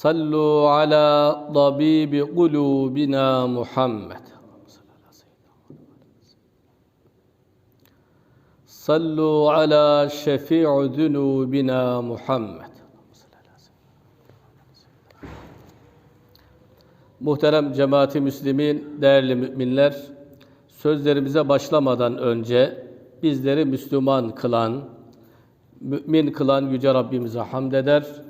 Sallu ala tabibi kulubina Muhammed. Sallu ala şefi'u zunubina Muhammed. Muhterem cemaati Müslümin, değerli müminler, sözlerimize başlamadan önce bizleri Müslüman kılan, mümin kılan Yüce Rabbimize hamd eder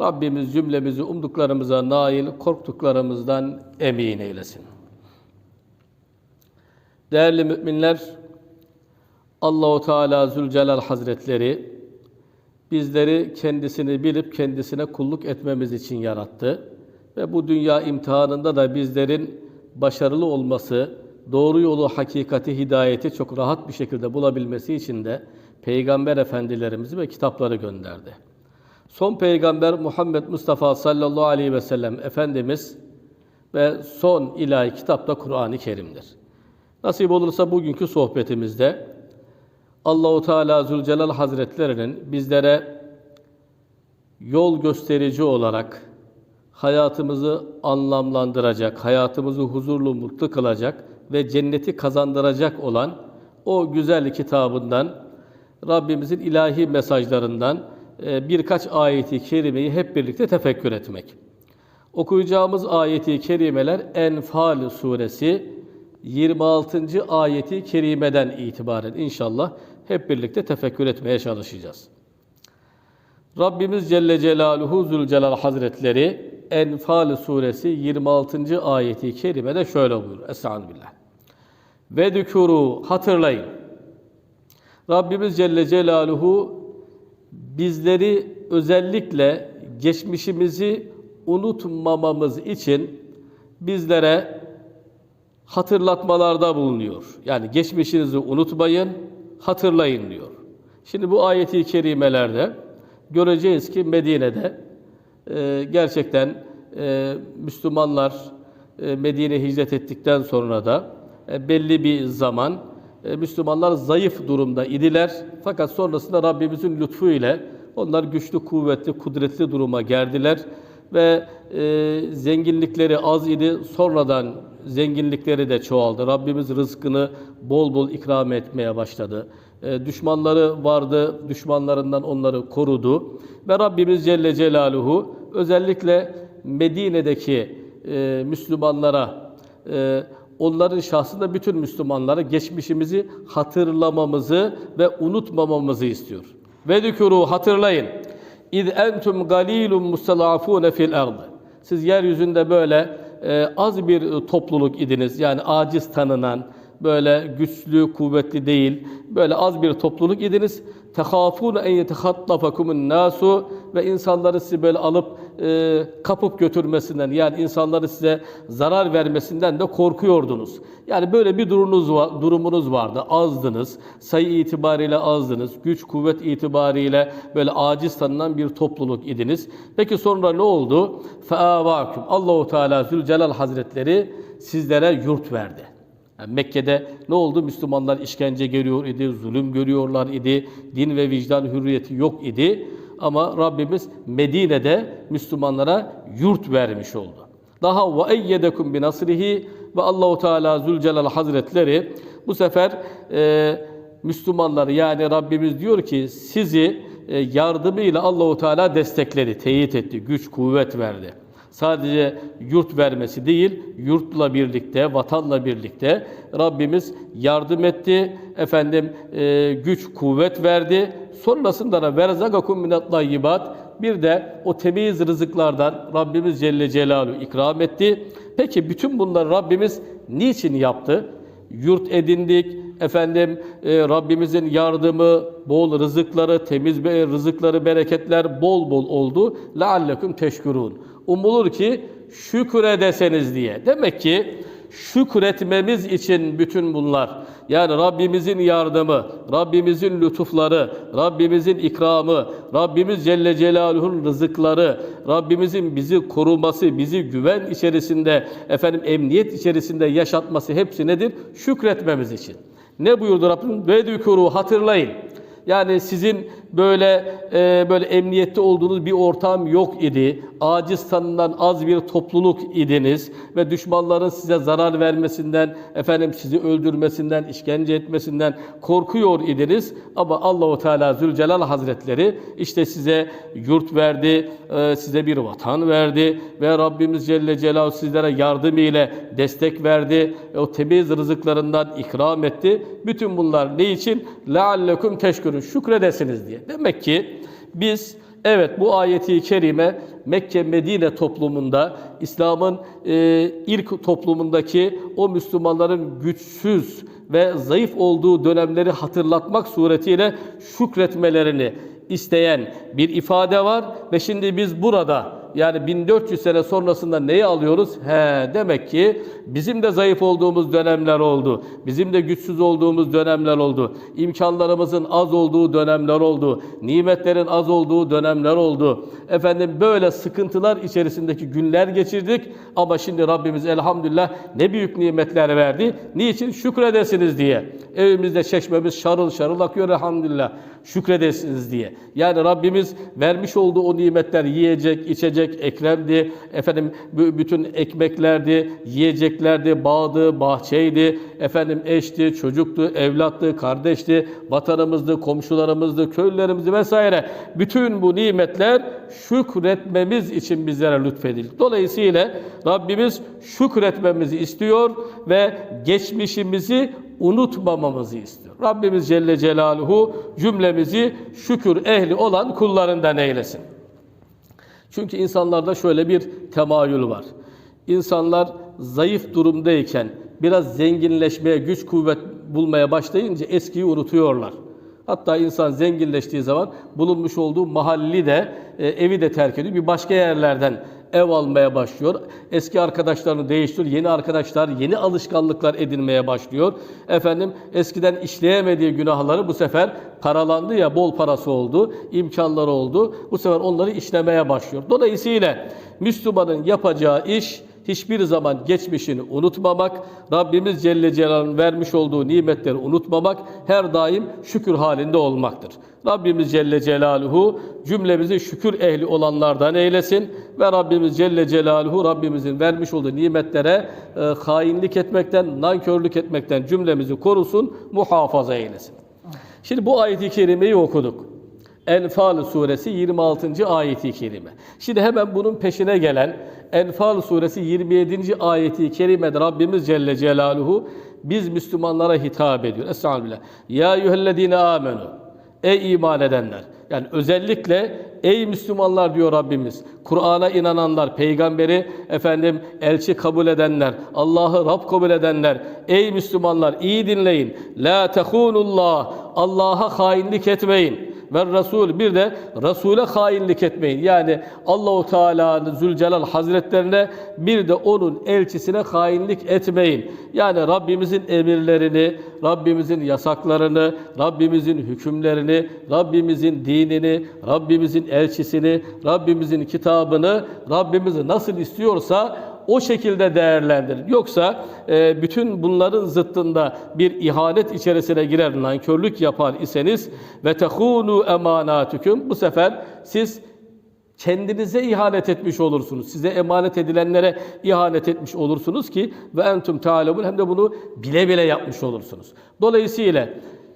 Rabbimiz cümlemizi umduklarımıza nail, korktuklarımızdan emin eylesin. Değerli müminler, Allahu Teala Zülcelal Hazretleri bizleri kendisini bilip kendisine kulluk etmemiz için yarattı ve bu dünya imtihanında da bizlerin başarılı olması, doğru yolu, hakikati, hidayeti çok rahat bir şekilde bulabilmesi için de peygamber efendilerimizi ve kitapları gönderdi. Son peygamber Muhammed Mustafa sallallahu aleyhi ve sellem Efendimiz ve son ilahi kitap da Kur'an-ı Kerim'dir. Nasip olursa bugünkü sohbetimizde Allahu Teala Zülcelal Hazretlerinin bizlere yol gösterici olarak hayatımızı anlamlandıracak, hayatımızı huzurlu, mutlu kılacak ve cenneti kazandıracak olan o güzel kitabından, Rabbimizin ilahi mesajlarından birkaç ayeti kerimeyi hep birlikte tefekkür etmek. Okuyacağımız ayeti kerimeler Enfal suresi 26. ayeti kerimeden itibaren inşallah hep birlikte tefekkür etmeye çalışacağız. Rabbimiz Celle Celaluhu Zülcelal Hazretleri Enfal suresi 26. ayeti kerimede şöyle buyuruyor. Estağfirullah. Ve dükuru hatırlayın. Rabbimiz Celle Celaluhu bizleri özellikle geçmişimizi unutmamamız için bizlere hatırlatmalarda bulunuyor. Yani geçmişinizi unutmayın, hatırlayın diyor. Şimdi bu ayeti kerimelerde göreceğiz ki Medine'de e, gerçekten e, Müslümanlar e, Medine hicret ettikten sonra da e, belli bir zaman Müslümanlar zayıf durumda idiler. Fakat sonrasında Rabbimizin lütfu ile onlar güçlü, kuvvetli, kudretli duruma geldiler ve e, zenginlikleri az idi. Sonradan zenginlikleri de çoğaldı. Rabbimiz rızkını bol bol ikram etmeye başladı. E, düşmanları vardı, düşmanlarından onları korudu. Ve Rabbimiz Celle Celaluhu özellikle Medine'deki e, Müslümanlara, e, onların şahsında bütün Müslümanlara geçmişimizi hatırlamamızı ve unutmamamızı istiyor. Ve dükuru hatırlayın. İz entum galilun mustalafune fil ardı. Siz yeryüzünde böyle e, az bir topluluk idiniz. Yani aciz tanınan, böyle güçlü, kuvvetli değil, böyle az bir topluluk idiniz. Tehafun en yetehattafakumun nasu ve insanları sizi böyle alıp e, kapıp götürmesinden yani insanları size zarar vermesinden de korkuyordunuz. Yani böyle bir durumunuz var, durumunuz vardı. Azdınız. Sayı itibariyle azdınız. Güç, kuvvet itibariyle böyle aciz tanınan bir topluluk idiniz. Peki sonra ne oldu? Feavakum. Allahu Teala Zülcelal Hazretleri sizlere yurt verdi. Yani Mekke'de ne oldu? Müslümanlar işkence görüyor idi, zulüm görüyorlar idi, din ve vicdan hürriyeti yok idi. Ama Rabbimiz Medine'de Müslümanlara yurt vermiş oldu. Daha ve eyyedekum bi nasrihi ve Allahu Teala Zülcelal Hazretleri bu sefer e, Müslümanları yani Rabbimiz diyor ki sizi e, yardımıyla Allahu Teala destekledi, teyit etti, güç, kuvvet verdi. Sadece yurt vermesi değil, yurtla birlikte, vatanla birlikte Rabbimiz yardım etti. Efendim e, güç, kuvvet verdi. Sonrasında da verzakakum minat tayyibat bir de o temiz rızıklardan Rabbimiz Celle Celaluhu ikram etti. Peki bütün bunları Rabbimiz niçin yaptı? Yurt edindik, efendim e, Rabbimizin yardımı, bol rızıkları, temiz be- rızıkları, bereketler bol bol oldu. لَعَلَّكُمْ teşkurun. Umulur ki şükredeseniz diye. Demek ki şükretmemiz için bütün bunlar. Yani Rabbimizin yardımı, Rabbimizin lütufları, Rabbimizin ikramı, Rabbimiz Celle Celaluhu'nun rızıkları, Rabbimizin bizi koruması, bizi güven içerisinde, efendim emniyet içerisinde yaşatması hepsi nedir? Şükretmemiz için. Ne buyurdu Rabbim? Ve dükuru hatırlayın. Yani sizin böyle e, böyle emniyette olduğunuz bir ortam yok idi. Aciz tanınan az bir topluluk idiniz ve düşmanların size zarar vermesinden, efendim sizi öldürmesinden, işkence etmesinden korkuyor idiniz. Ama Allahu Teala Zülcelal Hazretleri işte size yurt verdi, e, size bir vatan verdi ve Rabbimiz Celle Celaluhu sizlere yardım ile destek verdi. E, O temiz rızıklarından ikram etti. Bütün bunlar ne için? لَعَلَّكُمْ teşkürün şükredesiniz diye. Demek ki biz evet bu ayeti kerime Mekke Medine toplumunda İslam'ın e, ilk toplumundaki o Müslümanların güçsüz ve zayıf olduğu dönemleri hatırlatmak suretiyle şükretmelerini isteyen bir ifade var ve şimdi biz burada yani 1400 sene sonrasında neyi alıyoruz? He demek ki bizim de zayıf olduğumuz dönemler oldu. Bizim de güçsüz olduğumuz dönemler oldu. İmkanlarımızın az olduğu dönemler oldu. Nimetlerin az olduğu dönemler oldu. Efendim böyle sıkıntılar içerisindeki günler geçirdik ama şimdi Rabbimiz elhamdülillah ne büyük nimetler verdi. Niçin? Şükredesiniz diye. Evimizde çeşmemiz şarıl şarıl akıyor elhamdülillah. Şükredesiniz diye. Yani Rabbimiz vermiş olduğu o nimetler yiyecek, içecek, ekremdi, efendim bütün ekmeklerdi, yiyeceklerdi, bağdı, bahçeydi, efendim eşti, çocuktu, evlattı, kardeşti, vatanımızdı, komşularımızdı, köylülerimizdi vesaire. Bütün bu nimetler şükretmemiz için bizlere lütfedildi. Dolayısıyla Rabbimiz şükretmemizi istiyor ve geçmişimizi unutmamamızı istiyor. Rabbimiz Celle Celaluhu cümlemizi şükür ehli olan kullarından eylesin. Çünkü insanlarda şöyle bir temayül var. İnsanlar zayıf durumdayken biraz zenginleşmeye, güç kuvvet bulmaya başlayınca eskiyi unutuyorlar. Hatta insan zenginleştiği zaman bulunmuş olduğu mahalli de e, evi de terk ediyor. Bir başka yerlerden ev almaya başlıyor. Eski arkadaşlarını değiştiriyor. Yeni arkadaşlar, yeni alışkanlıklar edinmeye başlıyor. Efendim eskiden işleyemediği günahları bu sefer paralandı ya bol parası oldu, imkanları oldu. Bu sefer onları işlemeye başlıyor. Dolayısıyla Müslümanın yapacağı iş hiçbir zaman geçmişini unutmamak, Rabbimiz Celle Celaluhu'nun vermiş olduğu nimetleri unutmamak, her daim şükür halinde olmaktır. Rabbimiz Celle Celaluhu cümlemizi şükür ehli olanlardan eylesin ve Rabbimiz Celle Celaluhu Rabbimizin vermiş olduğu nimetlere e, hainlik etmekten, nankörlük etmekten cümlemizi korusun, muhafaza eylesin. Şimdi bu ayeti kerimeyi okuduk. Enfal suresi 26. ayeti kerime. Şimdi hemen bunun peşine gelen Enfal suresi 27. ayeti kerimede Rabbimiz Celle Celaluhu biz Müslümanlara hitap ediyor. Estağfirullah. Ya eyyühellezine amenu. Ey iman edenler. Yani özellikle ey Müslümanlar diyor Rabbimiz. Kur'an'a inananlar, peygamberi efendim elçi kabul edenler, Allah'ı Rab kabul edenler. Ey Müslümanlar iyi dinleyin. La tehunullah. Allah'a hainlik etmeyin ve Resul bir de Resul'e hainlik etmeyin. Yani Allahu Teala'nın Zülcelal Hazretlerine bir de onun elçisine hainlik etmeyin. Yani Rabbimizin emirlerini, Rabbimizin yasaklarını, Rabbimizin hükümlerini, Rabbimizin dinini, Rabbimizin elçisini, Rabbimizin kitabını Rabbimiz nasıl istiyorsa o şekilde değerlendirin. Yoksa e, bütün bunların zıttında bir ihanet içerisine girer, nankörlük yapar iseniz ve tehunu emanatüküm bu sefer siz kendinize ihanet etmiş olursunuz. Size emanet edilenlere ihanet etmiş olursunuz ki ve entum ta'lemun hem de bunu bile bile yapmış olursunuz. Dolayısıyla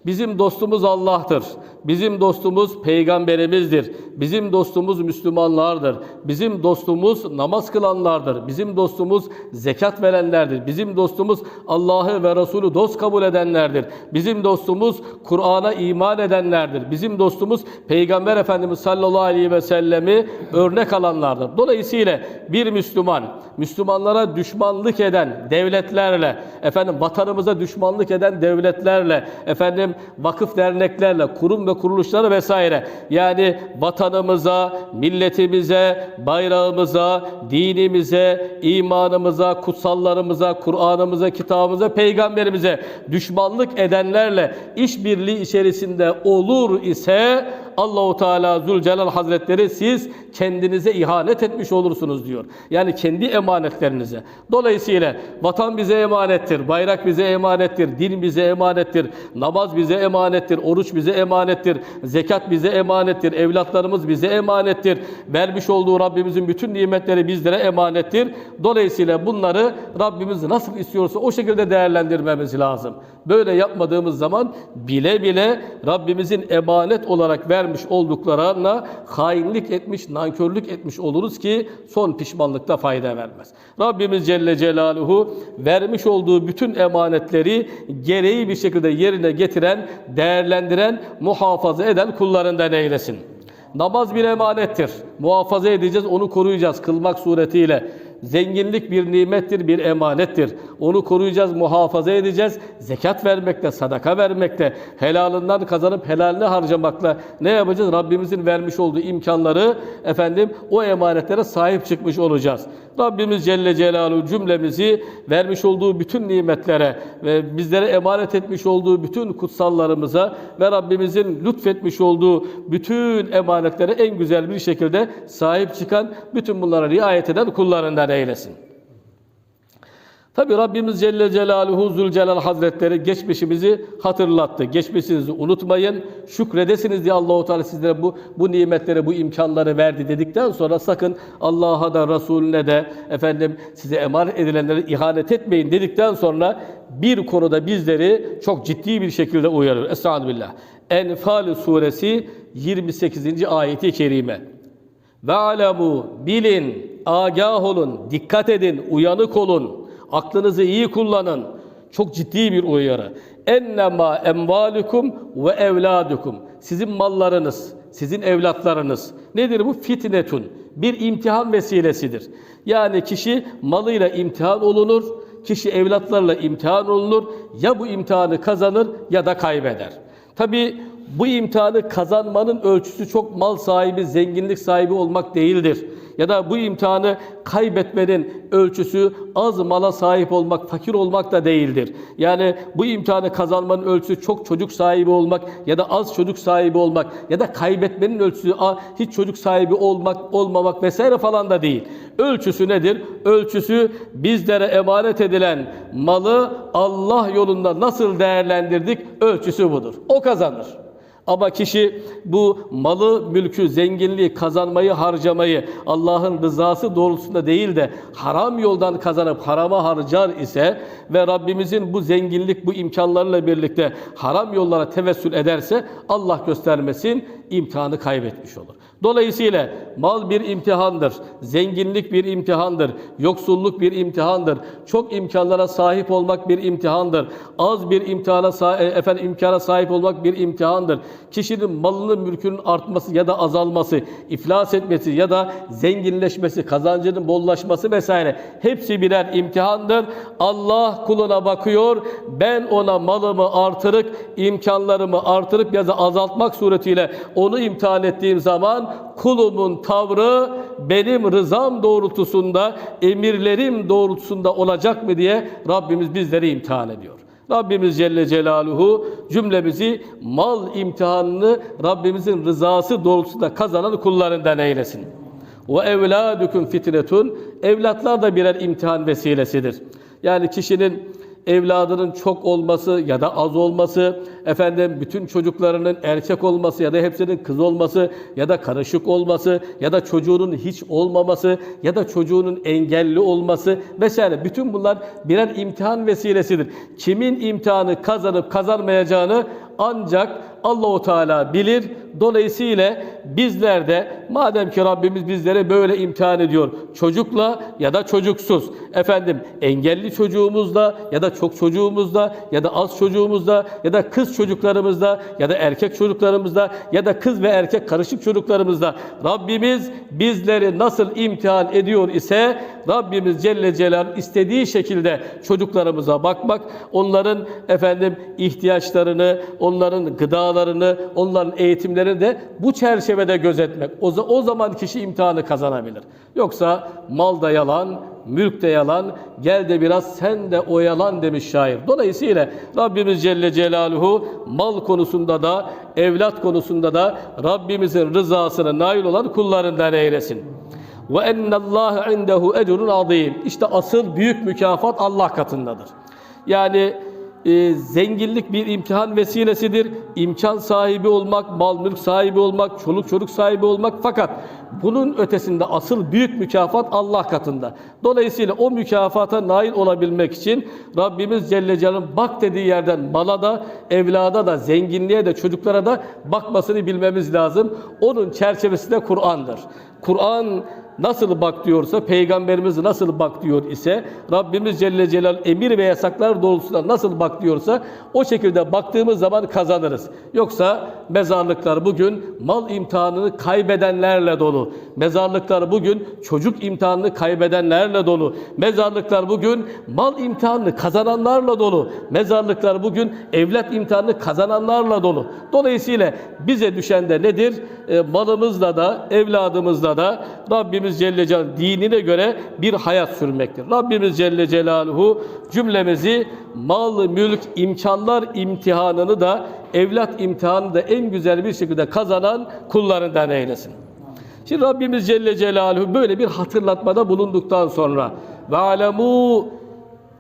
Bizim dostumuz Allah'tır. Bizim dostumuz peygamberimizdir. Bizim dostumuz Müslümanlardır. Bizim dostumuz namaz kılanlardır. Bizim dostumuz zekat verenlerdir. Bizim dostumuz Allah'ı ve Resulü dost kabul edenlerdir. Bizim dostumuz Kur'an'a iman edenlerdir. Bizim dostumuz Peygamber Efendimiz sallallahu aleyhi ve sellemi örnek alanlardır. Dolayısıyla bir Müslüman, Müslümanlara düşmanlık eden devletlerle, efendim vatanımıza düşmanlık eden devletlerle, efendim vakıf derneklerle, kurum ve kuruluşları vesaire. Yani vatanımıza, milletimize, bayrağımıza, dinimize, imanımıza, kutsallarımıza, Kur'an'ımıza, kitabımıza, peygamberimize düşmanlık edenlerle işbirliği içerisinde olur ise Allahu Teala Zülcelal Hazretleri siz kendinize ihanet etmiş olursunuz diyor. Yani kendi emanetlerinize. Dolayısıyla vatan bize emanettir, bayrak bize emanettir, din bize emanettir, namaz bize emanettir, oruç bize emanettir, zekat bize emanettir, evlatlarımız bize emanettir. Vermiş olduğu Rabbimizin bütün nimetleri bizlere emanettir. Dolayısıyla bunları Rabbimiz nasıl istiyorsa o şekilde değerlendirmemiz lazım. Böyle yapmadığımız zaman bile bile Rabbimizin emanet olarak vermiş olduklarına hainlik etmiş, nankörlük etmiş oluruz ki son pişmanlıkta fayda vermez. Rabbimiz Celle Celaluhu vermiş olduğu bütün emanetleri gereği bir şekilde yerine getiren, değerlendiren, muhafaza eden kullarından eylesin. Namaz bir emanettir. Muhafaza edeceğiz, onu koruyacağız kılmak suretiyle. Zenginlik bir nimettir, bir emanettir. Onu koruyacağız, muhafaza edeceğiz. Zekat vermekle, sadaka vermekle, helalından kazanıp helaline harcamakla ne yapacağız? Rabbimizin vermiş olduğu imkanları efendim o emanetlere sahip çıkmış olacağız. Rabbimiz Celle Celaluhu cümlemizi vermiş olduğu bütün nimetlere ve bizlere emanet etmiş olduğu bütün kutsallarımıza ve Rabbimizin lütfetmiş olduğu bütün emanetlere en güzel bir şekilde sahip çıkan, bütün bunlara riayet eden kullarından eylesin. Tabi Rabbimiz Celle Celaluhu Zülcelal Hazretleri geçmişimizi hatırlattı. Geçmişinizi unutmayın. Şükredesiniz diye Allahu Teala sizlere bu bu nimetleri, bu imkanları verdi dedikten sonra sakın Allah'a da Resulüne de efendim size emanet edilenlere ihanet etmeyin dedikten sonra bir konuda bizleri çok ciddi bir şekilde uyarır. Estağfirullah. Enfal suresi 28. ayeti kerime. Ve alemu bilin, agah olun, dikkat edin, uyanık olun. Aklınızı iyi kullanın. Çok ciddi bir uyarı. Ennema emvalukum ve evladukum. Sizin mallarınız, sizin evlatlarınız. Nedir bu? Fitnetun. Bir imtihan vesilesidir. Yani kişi malıyla imtihan olunur, kişi evlatlarla imtihan olunur. Ya bu imtihanı kazanır ya da kaybeder. Tabi bu imtihanı kazanmanın ölçüsü çok mal sahibi, zenginlik sahibi olmak değildir. Ya da bu imtihanı kaybetmenin ölçüsü az mala sahip olmak, fakir olmak da değildir. Yani bu imtihanı kazanmanın ölçüsü çok çocuk sahibi olmak ya da az çocuk sahibi olmak ya da kaybetmenin ölçüsü hiç çocuk sahibi olmak, olmamak vesaire falan da değil. Ölçüsü nedir? Ölçüsü bizlere emanet edilen malı Allah yolunda nasıl değerlendirdik? Ölçüsü budur. O kazanır. Ama kişi bu malı, mülkü, zenginliği, kazanmayı, harcamayı Allah'ın rızası doğrultusunda değil de haram yoldan kazanıp harama harcar ise ve Rabbimizin bu zenginlik, bu imkanlarla birlikte haram yollara tevessül ederse Allah göstermesin imtihanı kaybetmiş olur. Dolayısıyla mal bir imtihandır, zenginlik bir imtihandır, yoksulluk bir imtihandır, çok imkanlara sahip olmak bir imtihandır, az bir imtihana sahip, efendim imkana sahip olmak bir imtihandır. Kişinin malının mülkünün artması ya da azalması, iflas etmesi ya da zenginleşmesi, kazancının bollaşması vesaire hepsi birer imtihandır. Allah kuluna bakıyor, ben ona malımı artırıp, imkanlarımı artırıp ya da azaltmak suretiyle onu imtihan ettiğim zaman kulumun tavrı benim rızam doğrultusunda, emirlerim doğrultusunda olacak mı diye Rabbimiz bizleri imtihan ediyor. Rabbimiz Celle Celaluhu cümlemizi mal imtihanını Rabbimizin rızası doğrultusunda kazanan kullarından eylesin. Ve evladukum fitnetun evlatlar da birer imtihan vesilesidir. Yani kişinin evladının çok olması ya da az olması, efendim bütün çocuklarının erkek olması ya da hepsinin kız olması ya da karışık olması ya da çocuğunun hiç olmaması ya da çocuğunun engelli olması vesaire bütün bunlar birer imtihan vesilesidir. Kimin imtihanı kazanıp kazanmayacağını ancak Allahu Teala bilir. Dolayısıyla bizler de madem ki Rabbimiz bizlere böyle imtihan ediyor. Çocukla ya da çocuksuz. Efendim engelli çocuğumuzla ya da çok çocuğumuzla ya da az çocuğumuzla ya da kız çocuklarımızda ya da erkek çocuklarımızda ya da kız ve erkek karışık çocuklarımızda Rabbimiz bizleri nasıl imtihan ediyor ise Rabbimiz Celle Celaluhu istediği şekilde çocuklarımıza bakmak, onların efendim ihtiyaçlarını, onların gıdalarını, onların eğitimlerini de bu çerçevede gözetmek. O, o zaman kişi imtihanı kazanabilir. Yoksa mal da yalan, mülk de yalan, gel de biraz sen de oyalan demiş şair. Dolayısıyla Rabbimiz Celle Celaluhu mal konusunda da, evlat konusunda da Rabbimizin rızasına nail olan kullarından eylesin. Ve ennallâhe indehu ecrun azîm. İşte asıl büyük mükafat Allah katındadır. Yani e, zenginlik bir imtihan vesilesidir. İmkan sahibi olmak, mal mülk sahibi olmak, çoluk çocuk sahibi olmak fakat bunun ötesinde asıl büyük mükafat Allah katında. Dolayısıyla o mükafata nail olabilmek için Rabbimiz Celle Celaluhu bak dediği yerden mala da, evlada da, zenginliğe de, çocuklara da bakmasını bilmemiz lazım. Onun çerçevesinde Kur'an'dır. Kur'an nasıl bak diyorsa, Peygamberimiz nasıl bak diyor ise, Rabbimiz Celle Celal emir ve yasaklar doğrultusunda nasıl bak diyorsa, o şekilde baktığımız zaman kazanırız. Yoksa mezarlıklar bugün mal imtihanını kaybedenlerle dolu. Mezarlıklar bugün çocuk imtihanını kaybedenlerle dolu. Mezarlıklar bugün mal imtihanını kazananlarla dolu. Mezarlıklar bugün evlat imtihanını kazananlarla dolu. Dolayısıyla bize düşen de nedir? E, malımızla da, evladımızla da Rabbimiz Celle Celaluhu dinine göre bir hayat sürmektir. Rabbimiz Celle Celaluhu cümlemizi mal, mülk, imkanlar imtihanını da evlat imtihanını da en güzel bir şekilde kazanan kullarından eylesin. Şimdi Rabbimiz Celle Celaluhu böyle bir hatırlatmada bulunduktan sonra ve alemu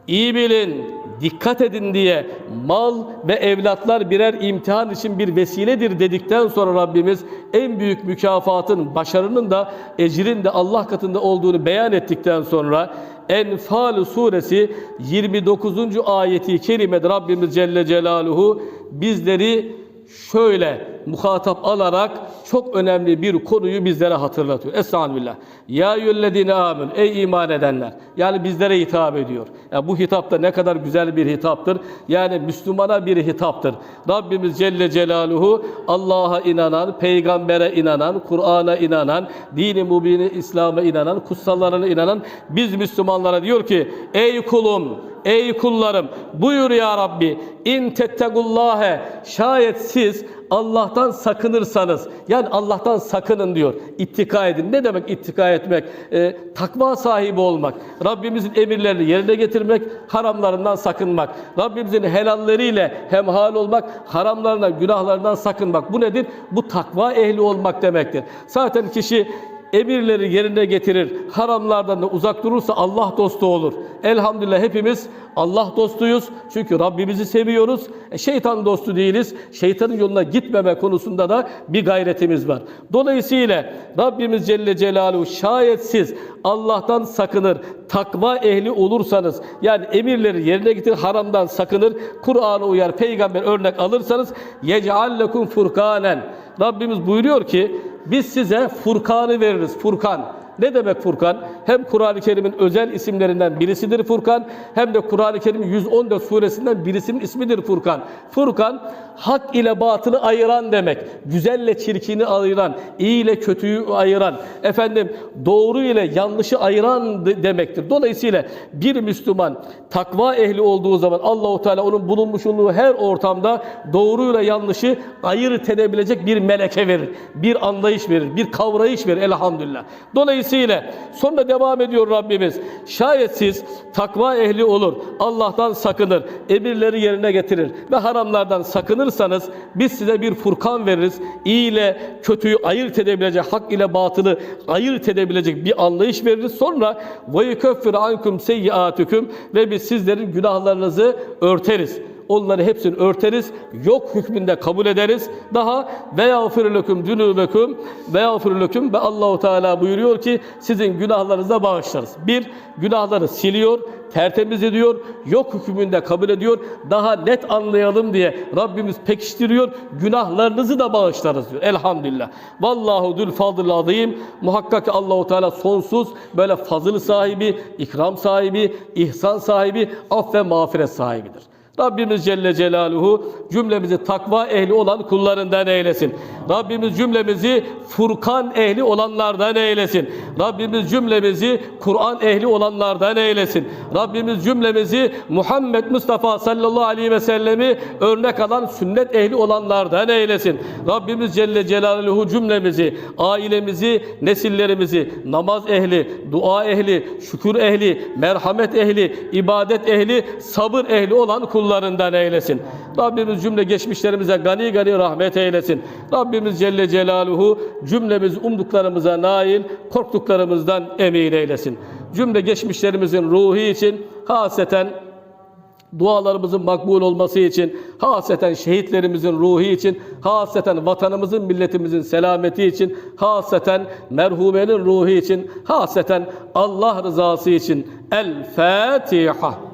iyi bilin, dikkat edin diye mal ve evlatlar birer imtihan için bir vesiledir dedikten sonra Rabbimiz en büyük mükafatın, başarının da ecrin de Allah katında olduğunu beyan ettikten sonra Enfal suresi 29. ayeti kerimede Rabbimiz Celle Celaluhu bizleri şöyle muhatap alarak çok önemli bir konuyu bizlere hatırlatıyor. Estağfirullah. Ya yüllezine amin. Ey iman edenler. Yani bizlere hitap ediyor. Ya bu hitap da ne kadar güzel bir hitaptır. Yani Müslümana bir hitaptır. Rabbimiz Celle Celaluhu Allah'a inanan, peygambere inanan, Kur'an'a inanan, dini mubini İslam'a inanan, kutsallarına inanan biz Müslümanlara diyor ki ey kulum Ey kullarım buyur ya Rabbi in tettegullâhe şayet siz Allah'tan sakınırsanız yani Allah'tan sakının diyor. İttika edin. Ne demek ittika etmek? Ee, takva sahibi olmak. Rabbimizin emirlerini yerine getirmek, haramlarından sakınmak. Rabbimizin helalleriyle hemhal olmak, haramlarından, günahlarından sakınmak. Bu nedir? Bu takva ehli olmak demektir. Zaten kişi emirleri yerine getirir, haramlardan da uzak durursa Allah dostu olur. Elhamdülillah hepimiz Allah dostuyuz. Çünkü Rabbimizi seviyoruz. E, şeytan dostu değiliz. Şeytanın yoluna gitmeme konusunda da bir gayretimiz var. Dolayısıyla Rabbimiz Celle Celaluhu şayet siz Allah'tan sakınır, takva ehli olursanız, yani emirleri yerine getirir, haramdan sakınır, Kur'an'a uyar, peygamber örnek alırsanız yec'allekum furkanen. Rabbimiz buyuruyor ki biz size Furkan'ı veririz. Furkan. Ne demek Furkan? Hem Kur'an-ı Kerim'in özel isimlerinden birisidir Furkan, hem de Kur'an-ı Kerim'in 114 suresinden birisinin ismidir Furkan. Furkan, hak ile batılı ayıran demek. Güzelle çirkini ayıran, iyi ile kötüyü ayıran, efendim doğru ile yanlışı ayıran de- demektir. Dolayısıyla bir Müslüman takva ehli olduğu zaman Allahu Teala onun bulunmuş olduğu her ortamda doğruyla yanlışı ayırt edebilecek bir meleke verir, bir anlayış verir, bir kavrayış verir elhamdülillah. Dolayısıyla dolayısıyla sonra devam ediyor Rabbimiz. Şayet siz takva ehli olur, Allah'tan sakınır, emirleri yerine getirir ve haramlardan sakınırsanız biz size bir furkan veririz. İyi ile kötüyü ayırt edebilecek, hak ile batılı ayırt edebilecek bir anlayış veririz. Sonra ve yukeffir ankum seyyiatüküm ve biz sizlerin günahlarınızı örteriz. Onları hepsini örteriz. Yok hükmünde kabul ederiz. Daha ve yağfirlüküm dünübeküm ve yağfirlüküm ve Allahu Teala buyuruyor ki sizin günahlarınızı bağışlarız. Bir, günahları siliyor, tertemiz ediyor, yok hükmünde kabul ediyor. Daha net anlayalım diye Rabbimiz pekiştiriyor. Günahlarınızı da bağışlarız diyor. Elhamdülillah. Vallahu dül fadıl azim. Muhakkak ki Allahu Teala sonsuz böyle fazıl sahibi, ikram sahibi, ihsan sahibi, af ve mağfiret sahibidir. Rabbimiz Celle Celaluhu cümlemizi takva ehli olan kullarından eylesin. Rabbimiz cümlemizi Furkan ehli olanlardan eylesin. Rabbimiz cümlemizi Kur'an ehli olanlardan eylesin. Rabbimiz cümlemizi Muhammed Mustafa sallallahu aleyhi ve sellemi örnek alan sünnet ehli olanlardan eylesin. Rabbimiz Celle Celaluhu cümlemizi, ailemizi, nesillerimizi namaz ehli, dua ehli, şükür ehli, merhamet ehli, ibadet ehli, sabır ehli olan kullarından eylesin. Rabbimiz cümle geçmişlerimize gani gani rahmet eylesin. Rabbimiz Celle Celaluhu cümlemiz umduklarımıza nail, korktuklarımızdan emin eylesin. Cümle geçmişlerimizin ruhu için haseten dualarımızın makbul olması için, haseten şehitlerimizin ruhu için, haseten vatanımızın, milletimizin selameti için, haseten merhumenin ruhu için, haseten Allah rızası için. El Fatiha.